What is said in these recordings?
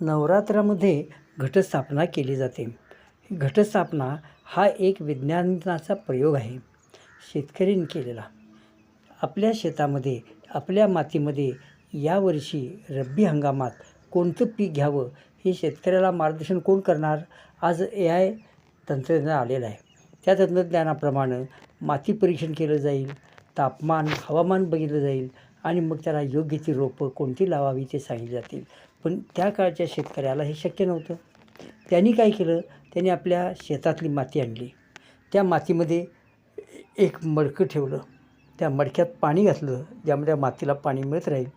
नवरात्रामध्ये घटस्थापना केली जाते. घटस्थापना हा एक विज्ञानाचा प्रयोग आहे. शेतकरीने केलेला. आपल्या शेतामध्ये आपल्या मातीमध्ये यावर्षी रब्बी हंगामात कोणतं पीक घ्यावं हे शेतकऱ्याला मार्गदर्शन कोण करणार? आज ए आय तंत्रज्ञान आलेलं आहे. त्या तंत्रज्ञानाप्रमाणे माती परीक्षण केलं जाईल तापमान हवामान बघितलं जाईल आणि मग त्याला योग्य ती रोपं कोणती लावावी ते सांगितले जातील. पण त्या काळच्या शेतकऱ्याला हे शक्य नव्हतं. त्यांनी काय केलं? त्यांनी आपल्या शेतातली माती आणली. त्या मातीमध्ये एक मडकं ठेवलं. त्या मडक्यात पाणी घातलं ज्यामध्ये मातीला पाणी मिळत राहील.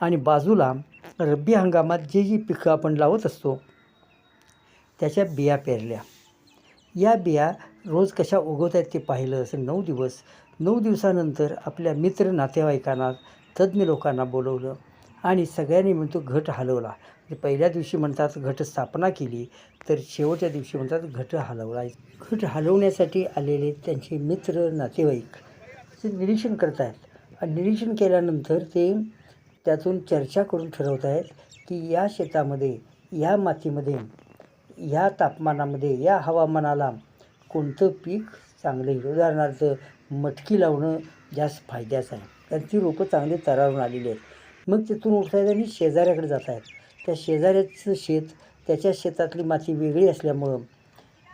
आणि बाजूला रब्बी हंगामात जे जी पिकं आपण लावत असतो त्याच्या बिया पेरल्या. या बिया रोज कशा उगवत आहेत ते पाहिलं असं नऊ दिवस. नऊ दिवसानंतर आपल्या मित्र नातेवाईकांना तज्ज्ञ लोकांना बोलवलं आणि सगळ्यांनी म्हणतो घट हलवला. म्हणजे पहिल्या दिवशी म्हणतात घट स्थापना केली तर शेवटच्या दिवशी म्हणतात घट हलवला. घट हलवण्यासाठी आलेले त्यांचे मित्र नातेवाईक ते निरीक्षण करत आहेत आणि निरीक्षण केल्यानंतर ते त्यातून चर्चा करून ठरवत आहेत की या शेतामध्ये या मातीमध्ये या तापमानामध्ये या हवामानाला कोणतं पीक चांगलं येईल? उदाहरणार्थ मटकी लावणं जास्त फायद्याचं आहे. कारण ती रोपं चांगली तरारून आलेली आहेत. मग तिथून उठत आहेत आणि शेजाऱ्याकडे जात आहेत त्या शेजाऱ्याचं शेत त्याच्या शेतातली माती वेगळी असल्यामुळं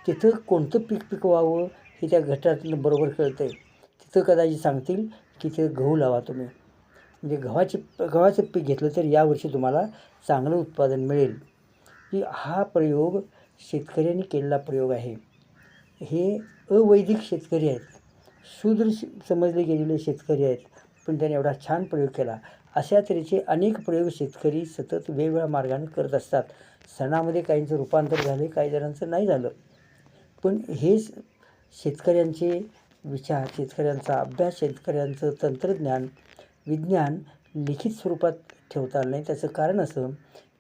तिथं कोणतं पीक पिकवावं हे त्या घटातलं बरोबर कळतं आहे तिथं कदाचित सांगतील की तिथं गहू लावा तुम्ही. म्हणजे गव्हाचे गव्हाचं पीक घेतलं तर यावर्षी तुम्हाला चांगलं उत्पादन मिळेल. की हा प्रयोग शेतकऱ्यांनी केलेला प्रयोग आहे. हे अवैदिक शेतकरी आहेत. शूद्र श- समजले गेलेले शेतकरी आहेत. पण त्याने एवढा छान प्रयोग केला. अशा तऱ्हेचे अनेक प्रयोग शेतकरी सतत वेगवेगळ्या मार्गाने करत असतात. सणामध्ये काहींचं रूपांतर झाले काही जणांचं नाही झालं. पण हेच शेतकऱ्यांचे विचार शेतकऱ्यांचा अभ्यास शेतकऱ्यांचं तंत्रज्ञान विज्ञान लिखित स्वरूपात ठेवता आलं नाही. त्याचं कारण असं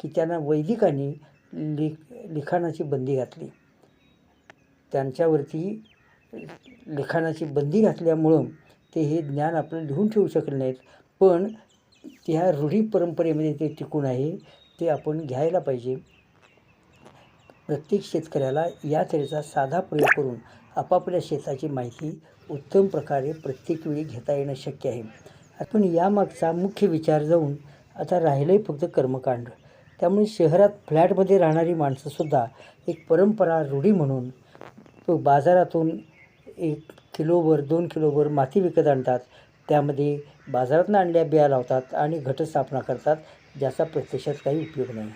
की त्यांना वैदिकांनी लिख लिखाणाची बंदी घातली. त्यांच्यावरती लिखाणाची बंदी घातल्यामुळं ते हे ज्ञान आपलं लिहून ठेवू शकले नाहीत. पण त्या रूढी परंपरेमध्ये ते टिकून आहे ते आपण घ्यायला पाहिजे. प्रत्येक शेतकऱ्याला या तऱ्हेचा साधा प्रयोग करून आपापल्या शेताची माहिती उत्तम प्रकारे प्रत्येक वेळी घेता येणं शक्य आहे. आपण यामागचा मुख्य विचार जाऊन आता राहिलं आहे फक्त कर्मकांड. त्यामुळे शहरात फ्लॅटमध्ये राहणारी माणसंसुद्धा एक परंपरा रूढी म्हणून तो बाजारातून एक किलोभर दोन किलोभर माती विकत आणतात. त्यामध्ये बाजारातून आणल्या बिया लावतात आणि घटस्थापना करतात ज्याचा प्रत्यक्षात काही उपयोग नाही.